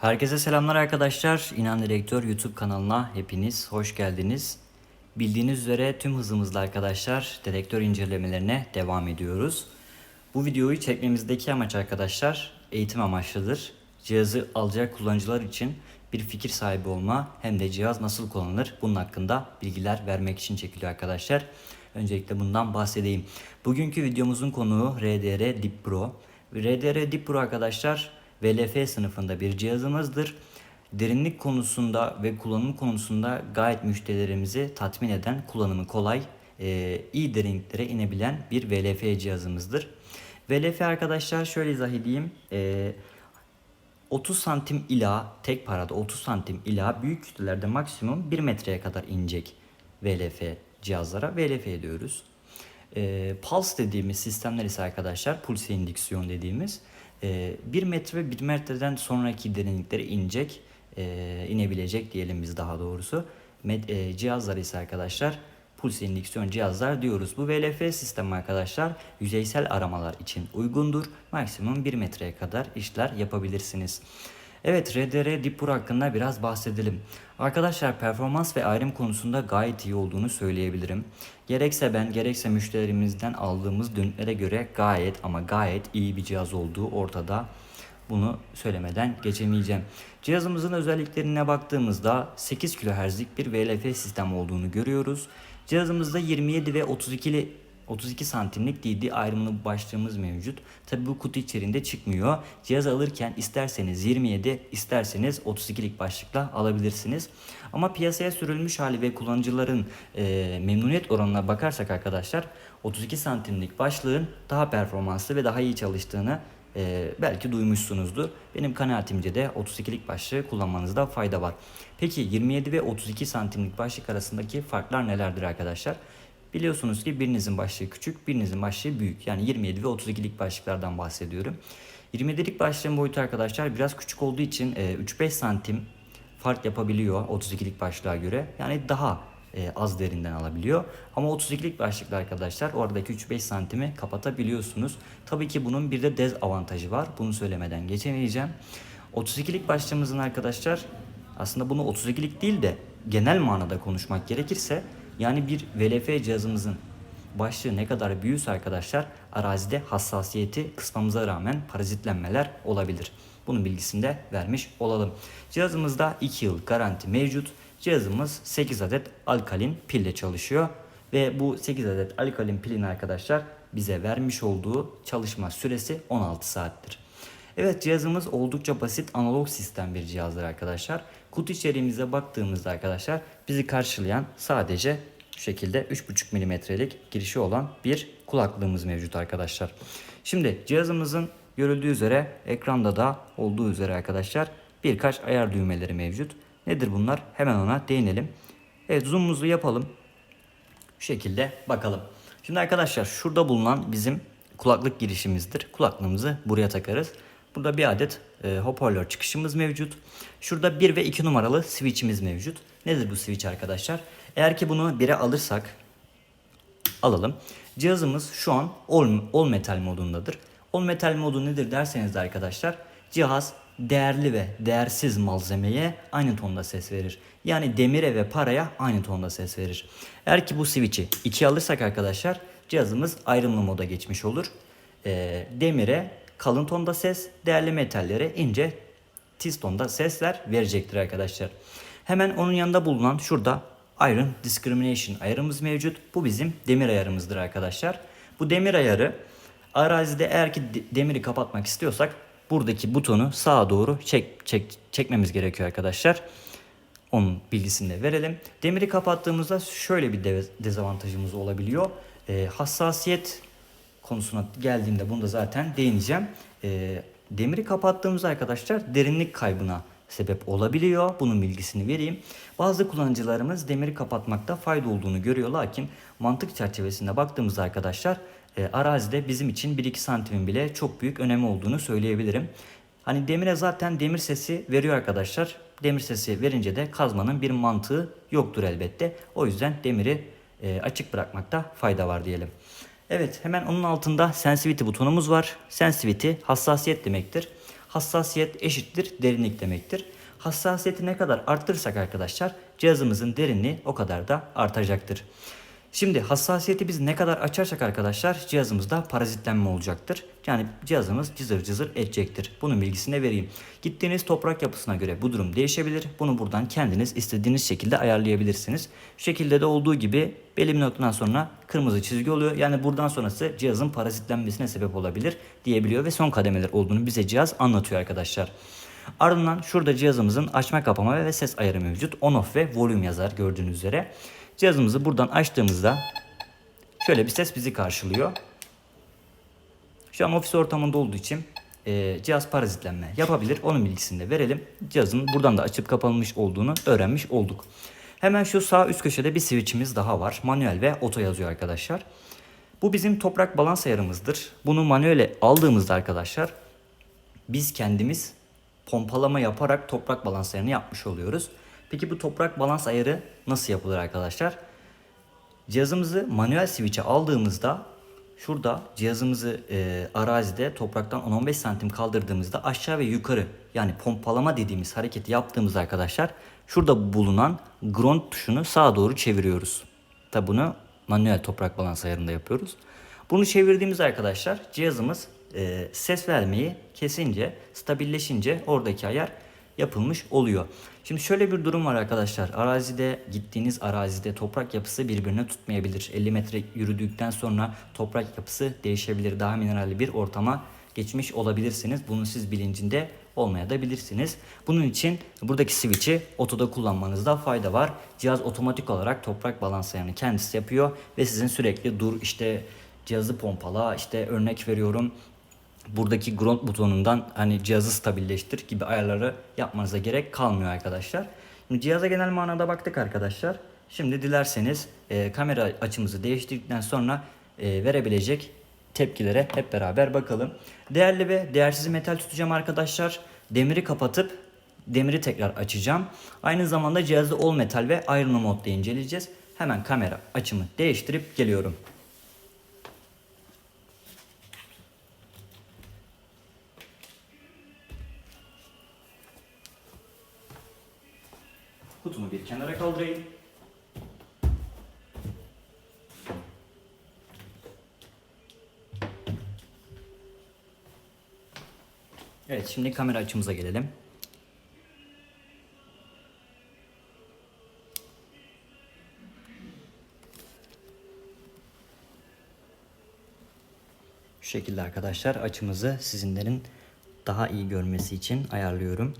Herkese selamlar arkadaşlar. İnan Direktör YouTube kanalına hepiniz hoş geldiniz. Bildiğiniz üzere tüm hızımızla arkadaşlar dedektör incelemelerine devam ediyoruz. Bu videoyu çekmemizdeki amaç arkadaşlar eğitim amaçlıdır. Cihazı alacak kullanıcılar için bir fikir sahibi olma hem de cihaz nasıl kullanılır bunun hakkında bilgiler vermek için çekiliyor arkadaşlar. Öncelikle bundan bahsedeyim. Bugünkü videomuzun konuğu RDR Deep Pro. RDR Deep Pro arkadaşlar VLF sınıfında bir cihazımızdır. Derinlik konusunda ve kullanım konusunda gayet müşterilerimizi tatmin eden, kullanımı kolay, e, iyi derinliklere inebilen bir VLF cihazımızdır. VLF arkadaşlar şöyle izah edeyim. E, 30 santim ila tek parada 30 santim ila büyük kütlelerde maksimum 1 metreye kadar inecek VLF cihazlara VLF diyoruz. E, pulse dediğimiz sistemler ise arkadaşlar pulse indüksiyon dediğimiz e, 1 metre ve 1 metreden sonraki derinliklere inecek e, inebilecek diyelim biz daha doğrusu. E, cihazlar ise arkadaşlar pulse indüksiyon cihazlar diyoruz. Bu VLF sistemi arkadaşlar yüzeysel aramalar için uygundur. Maksimum 1 metreye kadar işler yapabilirsiniz. Evet RDR Pro hakkında biraz bahsedelim. Arkadaşlar performans ve ayrım konusunda gayet iyi olduğunu söyleyebilirim. Gerekse ben gerekse müşterilerimizden aldığımız dönütlere göre gayet ama gayet iyi bir cihaz olduğu ortada. Bunu söylemeden geçemeyeceğim. Cihazımızın özelliklerine baktığımızda 8 kHz'lik bir VLF sistem olduğunu görüyoruz. Cihazımızda 27 ve 32'li 32 santimlik DD ayrımlı başlığımız mevcut. Tabi bu kutu içerisinde çıkmıyor. Cihaz alırken isterseniz 27 isterseniz 32'lik başlıkla alabilirsiniz. Ama piyasaya sürülmüş hali ve kullanıcıların e, memnuniyet oranına bakarsak arkadaşlar 32 santimlik başlığın daha performanslı ve daha iyi çalıştığını e, belki duymuşsunuzdur. Benim kanaatimce de 32'lik başlığı kullanmanızda fayda var. Peki 27 ve 32 santimlik başlık arasındaki farklar nelerdir arkadaşlar? Biliyorsunuz ki birinizin başlığı küçük, birinizin başlığı büyük. Yani 27 ve 32'lik başlıklardan bahsediyorum. 27'lik başlığın boyutu arkadaşlar biraz küçük olduğu için e, 3-5 santim fark yapabiliyor 32'lik başlığa göre. Yani daha e, az derinden alabiliyor. Ama 32'lik başlıklı arkadaşlar oradaki 3-5 santimi kapatabiliyorsunuz. Tabii ki bunun bir de dezavantajı var. Bunu söylemeden geçemeyeceğim. 32'lik başlığımızın arkadaşlar aslında bunu 32'lik değil de genel manada konuşmak gerekirse yani bir VLF cihazımızın başlığı ne kadar büyürse arkadaşlar arazide hassasiyeti kısmamıza rağmen parazitlenmeler olabilir. Bunun bilgisini de vermiş olalım. Cihazımızda 2 yıl garanti mevcut. Cihazımız 8 adet alkalin pille çalışıyor. Ve bu 8 adet alkalin pilin arkadaşlar bize vermiş olduğu çalışma süresi 16 saattir. Evet cihazımız oldukça basit analog sistem bir cihazdır arkadaşlar. Kutu içeriğimize baktığımızda arkadaşlar bizi karşılayan sadece şu şekilde 3.5 milimetrelik girişi olan bir kulaklığımız mevcut arkadaşlar. Şimdi cihazımızın görüldüğü üzere ekranda da olduğu üzere arkadaşlar birkaç ayar düğmeleri mevcut. Nedir bunlar? Hemen ona değinelim. Evet zoom'umuzu yapalım. Şu şekilde bakalım. Şimdi arkadaşlar şurada bulunan bizim kulaklık girişimizdir. Kulaklığımızı buraya takarız. Burada bir adet e, hoparlör çıkışımız mevcut. Şurada 1 ve 2 numaralı switch'imiz mevcut. Nedir bu switch arkadaşlar? Eğer ki bunu 1'e alırsak alalım. Cihazımız şu an all, all metal modundadır. All metal modu nedir derseniz de arkadaşlar cihaz değerli ve değersiz malzemeye aynı tonda ses verir. Yani demire ve paraya aynı tonda ses verir. Eğer ki bu switch'i 2 alırsak arkadaşlar cihazımız ayrımlı moda geçmiş olur. E, demire kalın tonda ses, değerli metallere ince tiz tonda sesler verecektir arkadaşlar. Hemen onun yanında bulunan şurada Iron Discrimination ayarımız mevcut. Bu bizim demir ayarımızdır arkadaşlar. Bu demir ayarı arazide eğer ki demiri kapatmak istiyorsak buradaki butonu sağa doğru çek, çek, çekmemiz gerekiyor arkadaşlar. Onun bilgisini de verelim. Demiri kapattığımızda şöyle bir dezavantajımız olabiliyor. E, hassasiyet konusuna geldiğimde bunu da zaten değineceğim. E, demiri kapattığımız arkadaşlar derinlik kaybına sebep olabiliyor. Bunun bilgisini vereyim. Bazı kullanıcılarımız demiri kapatmakta fayda olduğunu görüyor. Lakin mantık çerçevesinde baktığımızda arkadaşlar e, arazide bizim için 1-2 santimin bile çok büyük önemi olduğunu söyleyebilirim. Hani demire zaten demir sesi veriyor arkadaşlar. Demir sesi verince de kazmanın bir mantığı yoktur elbette. O yüzden demiri e, açık bırakmakta fayda var diyelim. Evet hemen onun altında sensitivity butonumuz var. Sensitivity hassasiyet demektir. Hassasiyet eşittir derinlik demektir. Hassasiyeti ne kadar arttırırsak arkadaşlar cihazımızın derinliği o kadar da artacaktır. Şimdi hassasiyeti biz ne kadar açarsak arkadaşlar cihazımızda parazitlenme olacaktır. Yani cihazımız cızır cızır edecektir. Bunun bilgisini vereyim. Gittiğiniz toprak yapısına göre bu durum değişebilir. Bunu buradan kendiniz istediğiniz şekilde ayarlayabilirsiniz. Şu şekilde de olduğu gibi belli bir noktadan sonra kırmızı çizgi oluyor. Yani buradan sonrası cihazın parazitlenmesine sebep olabilir diyebiliyor ve son kademeler olduğunu bize cihaz anlatıyor arkadaşlar. Ardından şurada cihazımızın açma kapama ve ses ayarı mevcut. On off ve volume yazar gördüğünüz üzere. Cihazımızı buradan açtığımızda şöyle bir ses bizi karşılıyor. Şu an ofis ortamında olduğu için e, cihaz parazitlenme yapabilir. Onun bilgisini de verelim. Cihazın buradan da açıp kapanmış olduğunu öğrenmiş olduk. Hemen şu sağ üst köşede bir switch'imiz daha var. Manuel ve oto yazıyor arkadaşlar. Bu bizim toprak balans ayarımızdır. Bunu manuele aldığımızda arkadaşlar biz kendimiz pompalama yaparak toprak balans ayarını yapmış oluyoruz. Peki bu toprak balans ayarı nasıl yapılır arkadaşlar? Cihazımızı manuel switch'e aldığımızda şurada cihazımızı e, arazide topraktan 10-15 santim kaldırdığımızda aşağı ve yukarı yani pompalama dediğimiz hareketi yaptığımızda arkadaşlar şurada bulunan ground tuşunu sağa doğru çeviriyoruz. Tabi bunu manuel toprak balans ayarında yapıyoruz. Bunu çevirdiğimiz arkadaşlar cihazımız e, ses vermeyi kesince, stabilleşince oradaki ayar yapılmış oluyor. Şimdi şöyle bir durum var arkadaşlar. Arazide gittiğiniz arazide toprak yapısı birbirine tutmayabilir. 50 metre yürüdükten sonra toprak yapısı değişebilir. Daha mineralli bir ortama geçmiş olabilirsiniz. Bunun siz bilincinde olmaya da bilirsiniz. Bunun için buradaki switch'i otoda kullanmanızda fayda var. Cihaz otomatik olarak toprak balans ayarını kendisi yapıyor ve sizin sürekli dur işte cihazı pompala işte örnek veriyorum buradaki ground butonundan hani cihazı stabilleştir gibi ayarları yapmanıza gerek kalmıyor arkadaşlar. Şimdi cihaza genel manada baktık arkadaşlar. Şimdi dilerseniz e, kamera açımızı değiştirdikten sonra e, verebilecek tepkilere hep beraber bakalım. Değerli ve değersiz metal tutacağım arkadaşlar. Demiri kapatıp demiri tekrar açacağım. Aynı zamanda cihazı all metal ve iron modda inceleyeceğiz. Hemen kamera açımı değiştirip geliyorum. Kutumu bir kenara kaldırayım. Evet şimdi kamera açımıza gelelim. Şu şekilde arkadaşlar açımızı sizinlerin daha iyi görmesi için ayarlıyorum.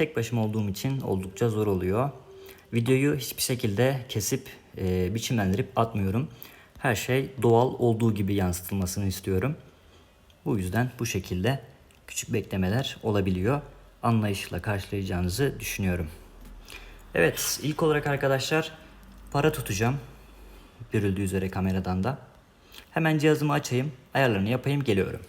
Tek başıma olduğum için oldukça zor oluyor. Videoyu hiçbir şekilde kesip e, biçimlendirip atmıyorum. Her şey doğal olduğu gibi yansıtılmasını istiyorum. Bu yüzden bu şekilde küçük beklemeler olabiliyor. Anlayışla karşılayacağınızı düşünüyorum. Evet ilk olarak arkadaşlar para tutacağım. Görüldüğü üzere kameradan da. Hemen cihazımı açayım, ayarlarını yapayım, geliyorum.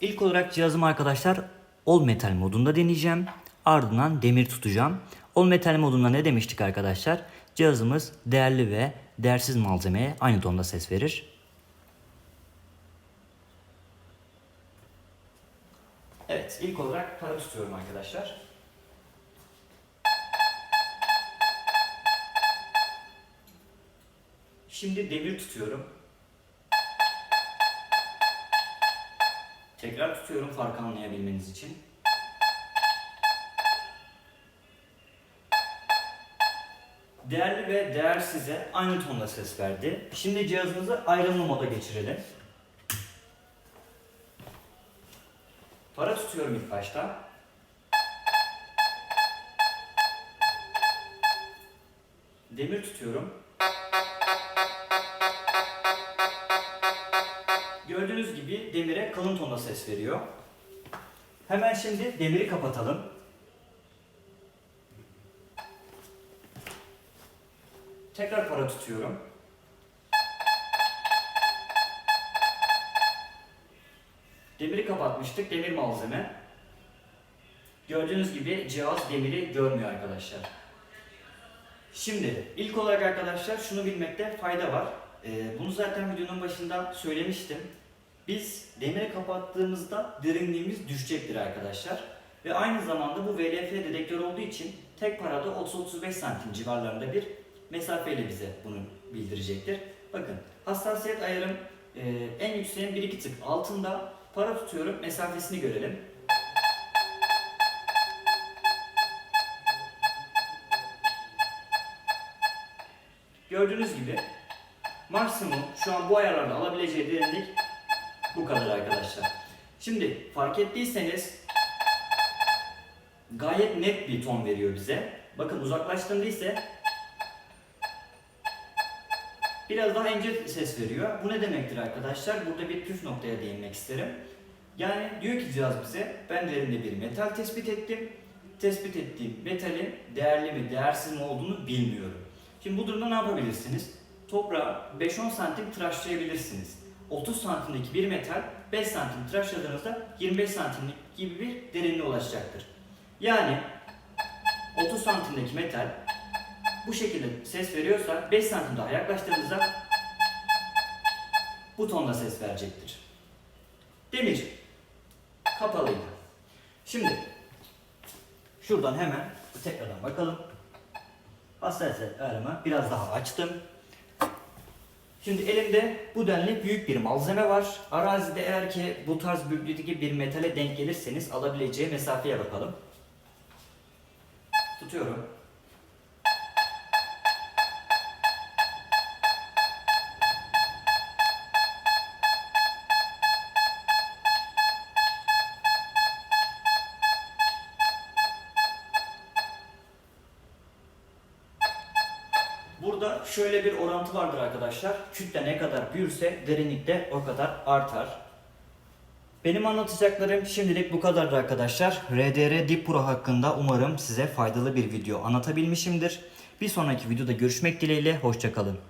İlk olarak cihazımı arkadaşlar All Metal modunda deneyeceğim. Ardından demir tutacağım. All Metal modunda ne demiştik arkadaşlar? Cihazımız değerli ve değersiz malzemeye aynı tonda ses verir. Evet, ilk olarak para tutuyorum arkadaşlar. Şimdi demir tutuyorum. Tekrar tutuyorum farkı anlayabilmeniz için. Değerli ve değersize aynı tonda ses verdi. Şimdi cihazımızı ayrımlı moda geçirelim. Para tutuyorum ilk başta. Demir tutuyorum. Gördüğünüz gibi demire kalın tonda ses veriyor. Hemen şimdi demiri kapatalım. Tekrar para tutuyorum. Demiri kapatmıştık. Demir malzeme. Gördüğünüz gibi cihaz demiri görmüyor arkadaşlar. Şimdi ilk olarak arkadaşlar şunu bilmekte fayda var. Ee, bunu zaten videonun başında söylemiştim. Biz demiri kapattığımızda derinliğimiz düşecektir arkadaşlar. Ve aynı zamanda bu VLF dedektör olduğu için tek parada 30-35 santim civarlarında bir mesafeyle bize bunu bildirecektir. Bakın hassasiyet ayarım e, en yükseğin 1-2 tık altında. Para tutuyorum mesafesini görelim. Gördüğünüz gibi maksimum şu an bu ayarlarda alabileceği derinlik bu kadar arkadaşlar. Şimdi fark ettiyseniz gayet net bir ton veriyor bize. Bakın uzaklaştığında ise biraz daha ince ses veriyor. Bu ne demektir arkadaşlar? Burada bir püf noktaya değinmek isterim. Yani diyor ki cihaz bize ben derinde bir metal tespit ettim. Tespit ettiğim metalin değerli mi değersiz mi olduğunu bilmiyorum. Şimdi bu durumda ne yapabilirsiniz? Toprağı 5-10 santim tıraşlayabilirsiniz. 30 santimdeki bir metal 5 santim tıraşladığınızda 25 santimlik gibi bir derinliğe ulaşacaktır. Yani 30 santimdeki metal bu şekilde ses veriyorsa 5 santim daha yaklaştığınızda bu tonda ses verecektir. Demir kapalıydı. Şimdi şuradan hemen tekrardan bakalım. Hassasiyet ayarımı biraz daha açtım. Şimdi elimde bu denli büyük bir malzeme var. Arazide eğer ki bu tarz büyüklükteki bir metale denk gelirseniz alabileceği mesafeye bakalım. Tutuyorum. Burada şöyle bir orantı vardır arkadaşlar. Kütle ne kadar büyürse derinlik de o kadar artar. Benim anlatacaklarım şimdilik bu kadardı arkadaşlar. RDR Deep Pro hakkında umarım size faydalı bir video anlatabilmişimdir. Bir sonraki videoda görüşmek dileğiyle. Hoşçakalın.